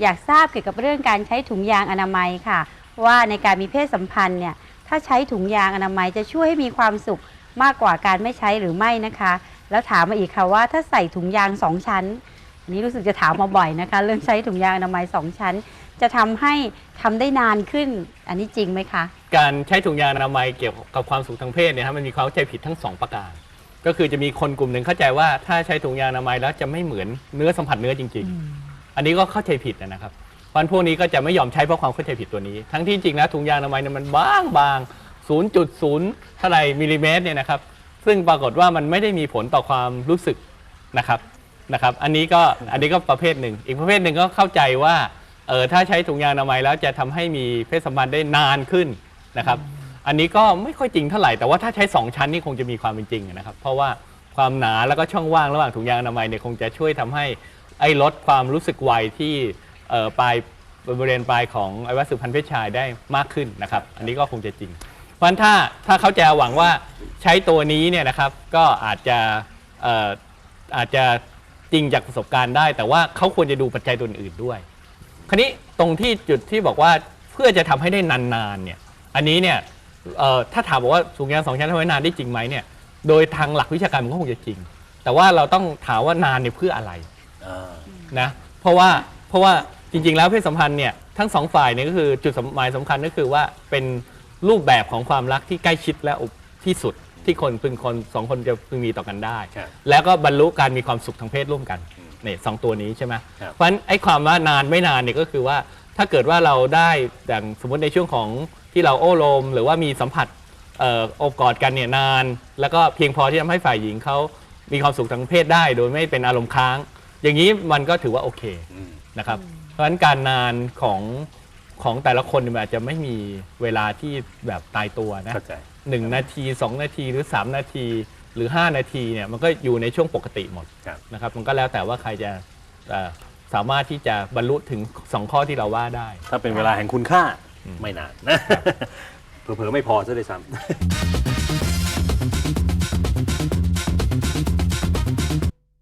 อยากทราบเกี่ยวกับเรื่องการใช้ถุงยางอนามัยค่ะ ว่าในการมีเพศสัมพันธ์เนี่ยถ้าใช้ถุงยางอนามัยจะช่วยให้มีความสุขมากกว่าการไม่ใช้หรือไม่นะคะ แล้วถามมาอีกค่ะว่าถ้าใส่ถุงยางสองชั้นอันนี้รู้สึกจะถามมาบ่อยนะคะ เรื่องใช้ถุงยางอนามัยสองชั้น จะทำให้ทำได้นานขึ้น อันนี้จริงไหมคะ การใช้ถุงยางอนามัยเกี่ยวกับความสุขทางเพศเนี่ยฮะมันมีความเข้าใจผิดทั้งสองประการก็คือจะมีคนกลุ่มหนึ่งเข้าใจว่าถ้าใช้ถุงยางอนามัยแล้วจะไม่เหมือนเนื้อสัมผัสเนื้อจริง ๆ อันนี้ก็เข้าใจผิดนะครับเพราะฉะนั้นพวกนี้ก็จะไม่ยอมใช้เพราะความเข้าใจผิดตัวนี้ ทั้งที่จริงแล้วถุงยางอนามัยเนี่ยมันบางบาง0.0เท่าไหร่มิลลิเมตรเนี่ยนะครับ ซึ่งปรากฏว่ามันไม่ได้มีผลต่อความรู้สึกนะครับนะครับ อันนี้ก็อันนี้ก็ประเภทหนึ่ง อีกประเภทหนึ่งก็เข้าใจว่าเออถ้าใช้ถุงยางอนามัยแล้วจะทำให้มีเพศสัมพันธ์ได้นานขึ้นนะครับ อันนี้ก็ไม่ค่อยจริงเท่าไหร่แต่ว่าถ้าใช้ 2 ชั้นนี่คงจะมีความเป็นจริงนะครับ เพราะว่าความหนาแล้วก็ช่องว่างระหว่างถุงยางอนามัยเนี่ยคงจะช่วยทำให้ ไอ้ลดความรู้สึกไวที่ปลายบริเวณปลายของอวัยวะสืบพันธุ์เพศชายได้มากขึ้นนะครับ อันนี้ก็คงจะจริง เพราะฉะนั้นถ้าถ้าเขาจะหวังว่าใช้ตัวนี้เนี่ยนะครับก็อาจจะอออาจจะจริงจากประสบการณ์ได้ แต่ว่าเขาควรจะดูปัจจัยตัวอื่นด้วย คราวนี้ตรงที่จุดที่บอกว่าเพื่อจะทำให้ได้นานๆเนี่ยอันนี้เนี่ยถ้าถามบอกว่าสูงยางสองชั้นทำให้นานได้จริงไหมเนี่ยโดยทางหลักวิชาการมันก็คงจะจริง แต่ว่าเราต้องถามว่านานเนี่ยเพื่ออะไร นะเพราะว่าเพราะว่าจริง ๆ แล้วเพศสัมพันธ์เนี่ยทั้งสองฝ่ายเนี่ยก็คือจุดสำหมายสำคัญก็คือว่าเป็นรูปแบบของความรักที่ใกล้ชิดและอบที่สุดที่คนพึงคนสองคนจะพึงมีต่อกันได้ครับแล้วก็บรรลุการมีความสุขทางเพศร่วมกันเนี่ยสองตัวนี้ใช่ไหมครับเพราะฉะนั้นไอ้ความว่านานไม่นานเนี่ยก็คือว่าถ้าเกิดว่าเราได้อย่างสมมติในช่วงของที่เราโอ้โลม หรือว่ามีสัมผัสเอ่อโอบกอดกันเนี่ยนาน แล้วก็เพียงพอที่ทำให้ฝ่ายหญิงเขามีความสุขทางเพศได้ โดยไม่เป็นอารมณ์ค้าง อย่างนี้มันก็ถือว่าโอเคอืมนะครับ เพราะฉะนั้นการนานของของแต่ละคนเนี่ยมันอาจจะไม่มีเวลาที่แบบตายตัวนะเข้าใจ หนึ่งนาที2นาทีหรือ3นาทีหรือ 5 นาทีเนี่ยมันก็อยู่ในช่วงปกติหมดครับ นะครับ มันก็แล้วแต่ว่าใครจะเอ่อสามารถที่จะบรรลุถึง 2 ข้อที่เราว่าได้ ถ้าเป็นเวลาแห่งคุณค่า ไม่นานนะเผลอๆไม่พอซะด้วยซ้ำ